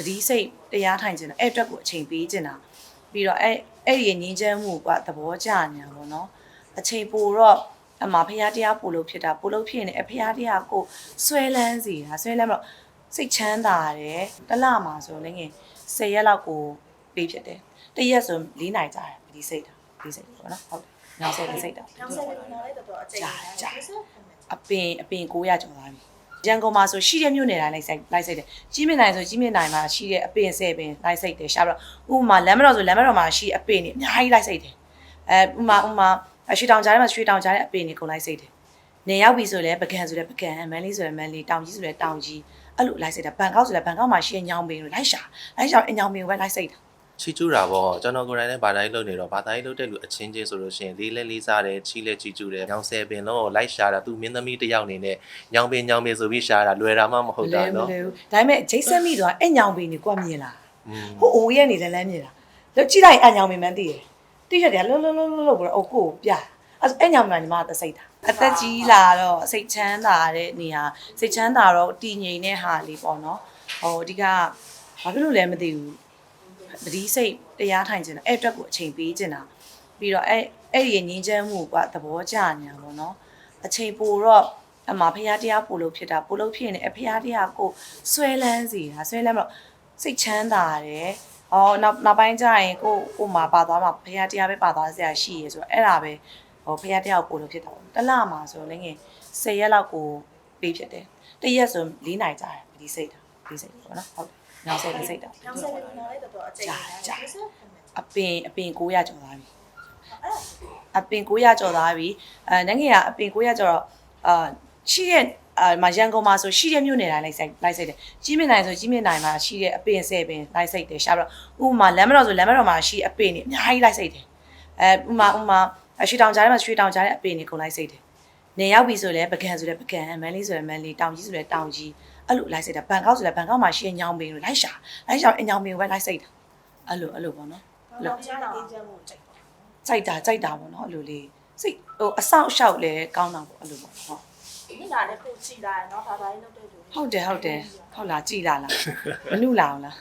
ပတိစိတ်တရားထိုင်ခြင်းအဲ့အတွက်ကိုအချိန်ပေးခြင်းတာပြီးတော့အဲ့အဲ့ဒီငြင်းချမ်းမှုကသဘောကျနေတာပေါ့နော်အချိန်ပိုတော့အမဖះတရားပို့လို့ဖြစ်တာပို့လို့ဖြစ်နေအဖះတရားကိုဆွဲလန်းစီတာဆွဲလန်းတော့စိတ်ချမ်းသာတယ်တစ်လမှာဆိုလည်းငယ်10ရက်လောက်ကိုပေးဖြစ်တယ်တစ်ရက်ဆို4နိုင်ကြတယ်ပတိစိတ်တာပတိစိတ်ပေါ့နော်ဟုတ်တယ်နောက်စိတ်စိတ်တာနောက်ဆက်လို့နောက်လည်းတော်တော်အကျဉ်းကြီးအပင်အပင်900ကျော်သွားပြီ ရန်ကုန်မှာဆိုရှိတဲ့မြို့နယ်တိုင်းလိုက်ဆိုင်လိုက်ဆိုင်တယ်ကြီးမြင့်နိုင်ဆိုကြီးမြင့်နိုင်မှာရှိတဲ့အပင်10ပင်လိုက်ဆိုင်တယ်ရှာပြီးတော့ဥပမာလမ်းမတော်ဆိုလမ်းမတော်မှာရှိအပင်တွေအများကြီးလိုက်ဆိုင်တယ်အဲဥပမာဥပမာရွှေတောင်ကြားထဲမှာရွှေတောင်ကြားတဲ့အပင်တွေကုန်လိုက်ဆိုင်တယ်နေရောက်ပြီဆိုလဲပကံဆိုလဲပကံမန်းလေးဆိုလဲမန်းလေးတောင်ကြီးဆိုလဲတောင်ကြီးအဲ့လိုလိုက်ဆိုင်တာဘန်ကောက်ဆိုလဲဘန်ကောက်မှာရှိတဲ့ညောင်ပင်ကိုလိုက်ရှာလိုက်ရှာအညောင်ပင်ကိုပဲလိုက်ဆိုင်တာ ချီကျူးတာပေါ့ကျွန်တော်ကိုယ်တိုင်လည်းဗာတိုင်းလုပ်နေတော့ဗာတိုင်းလုပ်တဲ့လူအချင်းချင်းဆိုလို့ရှိရင်လေးလဲလေးစားတယ်ချီလဲချီကျူးတယ်ညောင်ဆယ်ပင်လုံးကိုလိုက်ရှာတာသူမင်းသမီးတစ်ယောက်အနေနဲ့ညောင်ပင်ညောင်ပင်ဆိုပြီးရှာတာလွယ်တာမှမဟုတ်တာနော်လဲဘူးဒါပေမဲ့ဂျိတ်ဆက်မိတော့အဲ့ညောင်ပင်ကိုကွက်မြင်လာอืมဟိုအိုရဲ့နေလဲလမ်းမြင်တာလို့ကြည့်လိုက်အညောင်မင်းမန်းသိတယ်တိရက်တယ်လှလှလှလှလှပြီးတော့အိုကိုကိုပြအဲ့အညောင်မင်းညီမသစိတ်တာအသက်ကြီးလာတော့စိတ်ချမ်းသာတဲ့နေဟာစိတ်ချမ်းသာတော့တည်ငြိမ်တဲ့ဟာလေးပေါ့နော်ဟိုအဓိကဘာဖြစ်လို့လဲမသိဘူး ပတိစိတ်တရားထိုင်ခြင်းအဲ့အတွက်ကိုအချိန်ပေးခြင်းတာပြီးတော့အဲ့အဲ့ဒီငြင်းချမ်းမှုကသဘောကျနေတာပေါ့နော်အချိန်ပိုတော့အမဖះတရားပို့လို့ဖြစ်တာပို့လို့ဖြစ်နေအဖះတရားကိုဆွဲလန်းစီတာဆွဲလန်းတော့စိတ်ချမ်းသာတယ်။အော်နောက်နောက်ပိုင်းကျရင်ကိုကိုမှာပါသွားမှာဖခင်တရားပဲပါသွားစရာရှိရဲဆိုတော့အဲ့ဒါပဲဟိုဖခင်တရားကိုပို့လို့ဖြစ်တာပေါ့။တစ်လမှာဆိုလည်းငယ်10ရက်လောက်ကိုပေးဖြစ်တယ်။တစ်ရက်ဆို4နိုင်ကြတယ်ဒီစိတ်တာဒီစိတ်ပေါ့နော်။ဟုတ်တယ်။ နောက်ဆက်ဒီစိတ်တာနောက်ဆက်လို့နောက်လည်းတော်တော်အကျဉ်းကြီးအပင်အပင်900ကျော်သွားပြီ။အပင်900ကျော်သွားပြီ။အဲနိုင်ငံကအပင်900ကျော်တော့အာရှိတဲ့အာမရန်ကုန်မှာဆိုရှိတဲ့မြို့နယ်တိုင်းလိုက်ဆိုင်လိုက်ဆိုင်တယ်ကြီးမြင့်နိုင်ဆိုကြီးမြင့်နိုင်မှာရှိတဲ့အပင်10ပင်လိုက်ဆိုင်တယ်ရှာပြီးတော့ဥပမာလမ်းမတော်ဆိုလမ်းမတော်မှာရှိအပင်တွေအများကြီးလိုက်ဆိုင်တယ်အဲဥပမာဥပမာရွှေတောင်ကြားထဲမှာရွှေတောင်ကြားတဲ့အပင်တွေကုန်လိုက်ဆိုင်တယ် နေရောက်ပြီဆိုလဲပကံဆိုလဲပကံမန်းလေးဆိုလဲမန်းလေးတောင်ကြီးဆိုလဲတောင်ကြီးအဲ့လိုလိုက်ဆိုင်တာဘန်ကောက်ဆိုလဲဘန်ကောက်မှာရှိတဲ့ညောင်ပင်ကိုလိုက်ရှာလိုက်ရှာအညောင်ပင်ကိုပဲလိုက်ဆိုင်တာအဲ့လိုအဲ့လိုပေါ့နော်နောက်ကြားတော့အကျဉ်းမှုကြိုက်ပါကြိုက်တာကြိုက်တာပေါ့နော်အဲ့လိုလေးစိတ်ဟိုအဆောက်အအုပ်လဲကောင်းတာပေါ့အဲ့လိုပေါ့ဟုတ်ဒီလာလည်းကိုကြည့်လာရနော်ဘာသာရေးလုပ်တဲ့လူဟုတ်တယ်ဟုတ်တယ်ဟုတ်လားကြည်လာလားမနုလာအောင်လား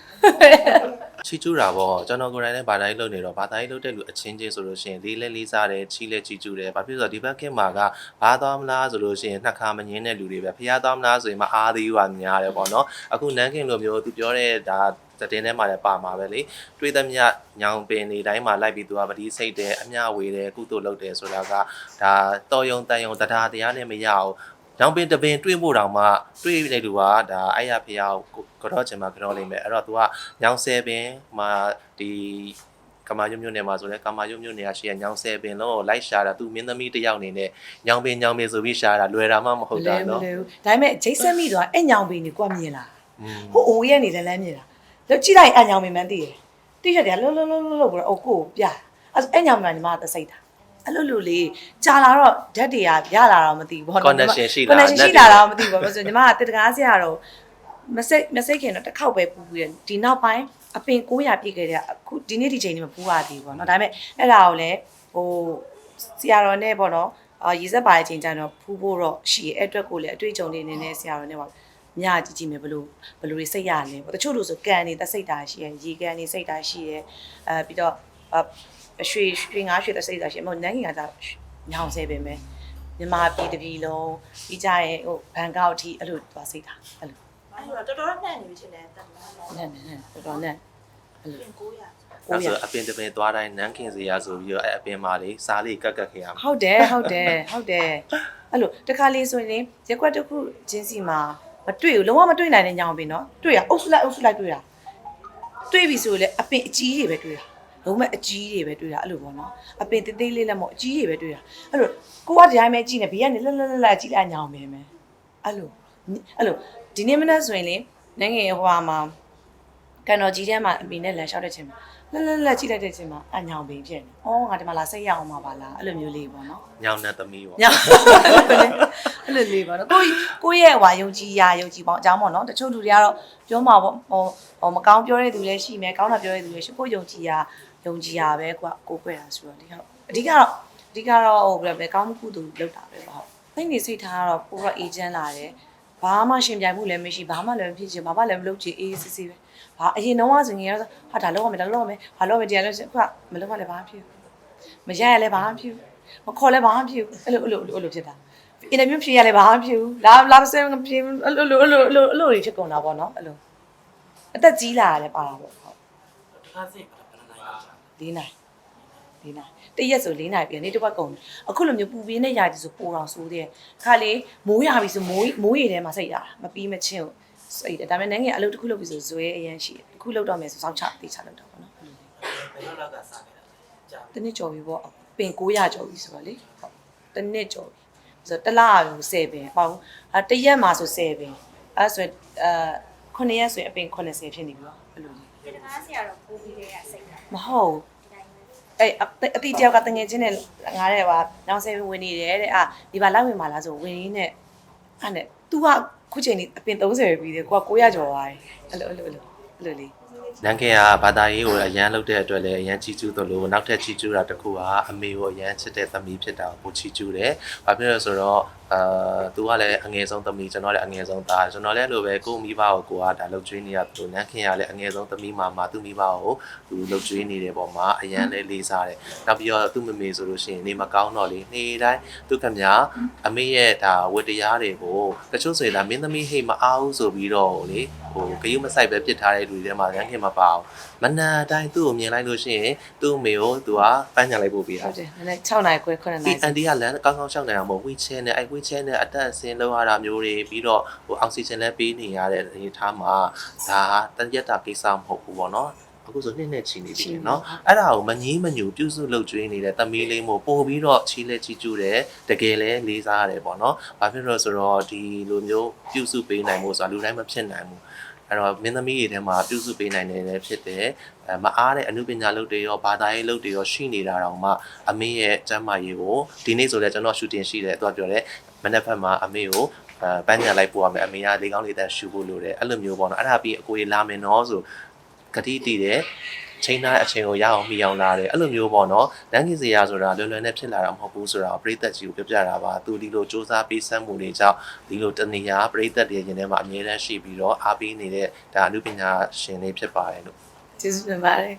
ချီကျူးတာပေါ့ကျွန်တော်ကိုယ်တိုင်လည်းဗာတိုင်းလုပ်နေတော့ဗာတိုင်းလုပ်တဲ့လူအချင်းချင်းဆိုလို့ရှိရင်လေးလဲလေးစားတယ်ချီလဲချီကျူးတယ်ဘာဖြစ်လို့လဲဆိုတော့ဒီဘက်ခင်မှာကဘာသွားမလားဆိုလို့ရှိရင်နှစ်ခါမငင်းတဲ့လူတွေပဲဖျားသွားမလားဆိုရင်မအားသေးဘူးကများတယ်ပေါ့နော်အခုနန်းခင်လိုမျိုးသူပြောတဲ့ဒါတဲ့ထဲမှာလည်းပါမှာပဲလေတွေးသမျှညောင်ပင်နေတိုင်းမှာလိုက်ပြီးသူကပတိစိတ်တယ်အမျှဝေတယ်ကုသိုလ်လုပ်တယ်ဆိုတာကဒါတော်ယုံတန်ယုံတရားတရားနဲ့မရအောင် ညောင်ပင်တပင်တွေးဖို့တောင်မှတွေးနေလူကဒါအဲ့ရဖျားကိုကတော့ချင်မှာကတော့လိမ့်မယ်အဲ့တော့ तू ကညောင်ဆယ်ပင်မှာဒီကမာယုံမြို့နယ်မှာဆိုလဲကမာယုံမြို့နယ်ကရှိရညောင်ဆယ်ပင်လုံးကိုလိုက်ရှာတာသူမင်းသမီးတစ်ယောက်အနေနဲ့ညောင်ပင်ညောင်ပင်ဆိုပြီးရှာတာလွယ်တာမှမဟုတ်တာနော် လဲဘူးဒါပေမဲ့ဂျိတ်ဆက်မိတော့အဲ့ညောင်ပင်ကိုကွက်မြင်လာ อืม ဟိုအိုရဲ့နေလဲလမ်းမြင်လာလို့ကြည့်လိုက်အဲ့ညောင်ပင်မှန်းသိတယ်တိရက်တယ်လှလှလှလှလှပြီးတော့အိုကိုကိုပြအဲ့အဲ့ညောင်ပင်ကညီမသစိတ်တာ အဲ့လိုလိုလေးကြာလာတော့ဓာတ်တွေကရလာတော့မသိဘူးဘော connection ရှိလား connection ရှိလာတော့မသိဘူးဘာလို့ဆိုညီမကတက်တကားဆရာတော့မစိတ်မစိတ်ခင်တော့တစ်ခေါက်ပဲပူပြီးတယ်ဒီနောက်ပိုင်းအပင်900ပြည့်ခဲ့တဲ့အခုဒီနေ့ဒီချိန်นี่မပူရသေးဘူးပေါ့နော်ဒါပေမဲ့အဲ့ဒါကိုလည်းဟိုဆရာတော်နဲ့ပေါ့နော်အာရေစက်ပါတဲ့အချိန်ကျတော့ဖူးဖို့တော့ရှိရဲ့အဲ့အတွက်ကိုလည်းအတွေ့အကြုံလေးနည်းနည်းဆရာတော်နဲ့ပေါ့ညကြည့်ကြည့်မယ်ဘလို့ဘလို့တွေစိတ်ရလဲပေါ့တချို့လို့ဆိုကန်နေသက်စိတ်တာရှိရဲ့ရေကန်နေစိတ်တာရှိရဲ့အဲပြီးတော့အ ရွှေရွှေငါးရွှေသက်စိတ်တာရှိရဲ့မဟုတ်နန်းခင်ကသာညောင်ဆဲပဲမယ်မြန်မာပြည်တစ်ပြည်လုံးပြီးကြရင်ဟိုဘန်ကောက်အထိအဲ့လိုသွားစိတ်တာအဲ့လိုအဲ့တော့တော်တော်နှံ့နေပြီချင်းတယ်တမန်တော့နဲ့နဲ့နဲ့တော်တော်နဲ့အဲ့လိုပြင်900ကိုအဲ့ရဆိုအပင်တပင်သွားတိုင်းနန်းခင်စရာဆိုပြီးတော့အဲ့အပင်မာလေးစားလေးကတ်ကတ်ခင်ရမှာဟုတ်တယ်ဟုတ်တယ်ဟုတ်တယ်အဲ့လိုတခါလေးဆိုရင်ရက်ကွက်တစ်ခုချင်းစီမှာမတွေ့ဘူးလုံးဝမတွေ့နိုင်တဲ့ညောင်ပင်နော်တွေ့ရအုပ်စုလိုက်အုပ်စုလိုက်တွေ့တာတွေ့ပြီဆိုလေအပင်အကြီးတွေပဲတွေ့တာ လုံးဝအကြီးတွေပဲတွေ့တာအဲ့လိုပေါ့နော်အပင်သေးသေးလေးလည်းမဟုတ်အကြီးတွေပဲတွေ့တာအဲ့လိုကိုကဒီတိုင်းပဲကြည့်နေဘေးကနေလှလှလှလှကြည့်လိုက်ညောင်ပင်ပဲအဲ့လိုအဲ့လိုဒီနေ့မနေ့ဆိုရင်လေနိုင်ငံဟိုဟာမှာကန်တော်ကြီးထဲမှာအမေနဲ့လမ်းလျှောက်တဲ့ချိန်မှာလက်လက်လက်ကြည့်လိုက်တဲ့ချိန်မှာအညောင်ပင်ဖြစ်နေ။အော်ငါဒီမှာလာစိတ်ရအောင်ပါပါလားအဲ့လိုမျိုးလေးပေါ့နော်ညောင်နဲ့သမီးပေါ့။ညောင်အဲ့လိုလေးပေါ့နော်။ကိုကိုရဲ့ဟွာယုံကြည်ရာယုံကြည်ပေါင်းအကြောင်းပေါ့နော်။တချို့လူတွေကတော့ပြောမှာပေါ့ဟိုဟိုမကောင်းပြောတဲ့သူလည်းရှိမယ်ကောင်းတာပြောတဲ့သူလည်းရှိကိုယုံကြည်ရာ ယုံကြည်ရာပဲကိုကကိုကွဲတာဆိုတော့ဒီဟုတ်အဓိကတော့အဓိကတော့ဟိုဘယ်လဲကောင်းမှုကုသိုလ်လုပ်တာပဲပေါ့ဟုတ်။စိတ်နေစိတ်ထားကတော့ပိုတော့အေဂျင့်လာတယ်။ဘာမှရှင်ပြိုင်မှုလည်းမရှိဘာမှလည်းမဖြစ်ချင်ဘာမှလည်းမလုပ်ချင်အေးအေးဆေးဆေးပဲဘာအရင်တော့ဆိုရင်တော့ဟာဒါလောက်ရမယ်ဒါလောက်ရမယ်ဘာလောက်ရမယ်တရားလို့အခုကမလောက်ရလဲဘာမှဖြစ်မရရလဲဘာမှဖြစ်မခေါ်လဲဘာမှဖြစ်အဲ့လိုအဲ့လိုအဲ့လိုဖြစ်တာအင်တာဗျူးဖြေရလဲဘာမှဖြစ်လာလာမစဲမဖြေအဲ့လိုအဲ့လိုအဲ့လိုအဲ့လိုတွေဖြစ်ကုန်တာပေါ့နော်အဲ့လိုအသက်ကြီးလာရတယ်ပါတာပေါ့ဟုတ်တခါစိတ်ဘယ်နှနိုင်လဲ ၄နိုင်၄နိုင်တရက်ဆို၄နိုင်ပြန်နေ့တစ်ပတ်ကုန်အခုလိုမျိုးပူပြင်းတဲ့ຢာကြီးဆိုပိုတော်ဆိုးတဲ့ခါလေမိုးရပြီဆိုမိုးမိုးရေထဲမှာစိတ်ရတာမပြီးမချင်းကိုစိတ်တယ်ဒါပေမဲ့နိုင်ငံအလုပ်တစ်ခုလုပ်ပြီဆိုဇွဲအရင်ရှိတယ်တစ်ခုလုပ်တော့မယ်ဆိုစောင့်ချတေးချလုပ်တော့ပေါ့နော်ဘယ်လိုလောက်ကစားခဲ့တာလဲကြာတနစ်ကြော်ပြီပေါ့ပင်900ကျော်ပြီဆိုတော့လေဟုတ်တနစ်ကြော်ပြီဆိုတော့တစ်လကို10ပင်ပေါ့အဲတရက်မှာဆို10ပင်အဲဆိုရင်အဲ9ရက်ဆိုရင်အပင်80ဖြစ်နေပြီပေါ့အဲ့လိုကြီးဒီတကားဆရာတော့ပို့ပြီးခဲ့ရစိတ်တာ မဟုတ်ဘူးအဲ့အပအတိတယောက်ကတငယ်ချင်းနဲ့ငါတဲ့ပါနောင်ဆယ်ဝင်နေတယ်တဲ့အာဒီပါလိုက်ဝင်ပါလားဆိုဝင်ရင်းနဲ့အဲ့နဲ့ तू ကခုချိန်นี้အပင်30ပဲပြီးတယ်ကိုက900ကျော်သွားတယ်အဲ့လိုအဲ့လိုအဲ့လိုအဲ့လိုလေး နန်းခင်ကဘာသာရေးကိုအရန်လုပ်တဲ့အတွက်လည်းအရန်ချီကျူးသလိုနောက်ထပ်ချီကျူးတာတစ်ခုကအမေကိုအရန်ချစ်တဲ့သမီးဖြစ်တာကိုချီကျူးတယ်။ဘာဖြစ်လို့လဲဆိုတော့အာသူကလည်းအငယ်ဆုံးသမီးကျွန်တော်လည်းအငယ်ဆုံးသားကျွန်တော်လည်းအဲ့လိုပဲကိုယ့်မိဘကိုကိုကဒါလှုပ်ကျွေးနေရသူနန်းခင်ကလည်းအငယ်ဆုံးသမီးမှာမှာသူ့မိဘကိုသူလှုပ်ကျွေးနေတဲ့ပုံမှာအရန်လည်းလေးစားတယ်။နောက်ပြီးတော့သူ့မမေဆိုလို့ရှိရင်နေမကောင်းတော့လေနေ့တိုင်းသူကမြအမေရဲ့ဒါဝတ္တရားတွေကိုတချို့ဆိုရင်ဒါမင်းသမီးဟိတ်မအားဘူးဆိုပြီးတော့လေဟိုဂယုမဆိုင်ပဲပြစ်ထားတဲ့လူတွေထဲမှာနန်းခင်မပါအောင် မနာတိုင်းသူ့ကိုမြင်လိုက်လို့ရှိရင်သူ့အမေကိုသူကပန်းညာလိုက်ပို့ပေးတာ ဟုတ်တယ်နည်းနည်း6နိုင်ခွဲ9နိုင် ဒီအန်ဒီကလမ်းကောင်းကောင်းရှောက်နေတာမဟုတ်ဝီချဲနဲ့အဲဝီချဲနဲ့အတက်အဆင်းလောက်ရတာမျိုးတွေပြီးတော့ဟိုအောက်ဆီဂျင်လည်းပေးနေရတဲ့အနေအထားမှာဒါတရက်တာကိစ္စမဟုတ်ဘူးပေါ့နော်အခုဆိုနှစ်နဲ့ချီနေပြီเนาะအဲ့ဒါကိုမငီးမညူပြုစုလုပ်ကျွေးနေတဲ့တမီးလေးမို့ပို့ပြီးတော့ချီလဲချီကျူးတယ်တကယ်လဲလေးစားရတယ်ပေါ့နော်ဘာဖြစ်လို့လဲဆိုတော့ဒီလိုမျိုးပြုစုပေးနိုင်မှုဆိုတာလူတိုင်းမဖြစ်နိုင်ဘူး အဲ့တော့မင်းသမီးတွေထဲမှာပြုစုပေးနိုင်တယ်လည်းဖြစ်တယ်အဲမအားတဲ့အမှုပညာလုပ်တွေရောဘာသာရေးလုပ်တွေရောရှိနေတာတောင်မှအမေရဲ့ကျမ်းမာရေးကိုဒီနေ့ဆိုလည်းကျွန်တော်ရှူတင်ရှိတယ်သူကပြောတယ်မနေ့ဖက်မှာအမေကိုအဲပန်းညာလိုက်ပို့ရမယ်အမေကလေကောင်းလေးတန်းရှူဖို့လိုတယ်အဲ့လိုမျိုးပေါ့နော်အဲ့ဒါပြီးအကိုကြီးလာမယ်နော်ဆိုဂတိတည်တယ် ချိန်သားအချိန်ကိုရအောင်မိအောင်လာတယ်အဲ့လိုမျိုးပေါ့နော်လမ်းကြီးစရာဆိုတာလွယ်လွယ်နဲ့ဖြစ်လာတာမဟုတ်ဘူးဆိုတာကိုပြိသက်ကြီးကိုပြောပြတာပါသူဒီလိုစူးစမ်းပေးစမ်းမှုတွေကြောင့်ဒီလိုတနေရာပြိသက်တွေရင်ထဲမှာအမြဲတမ်းရှိပြီးတော့အားပေးနေတဲ့ဒါအမှုပညာရှင်တွေဖြစ်ပါတယ်လို့ကျေးဇူးတင်ပါတယ်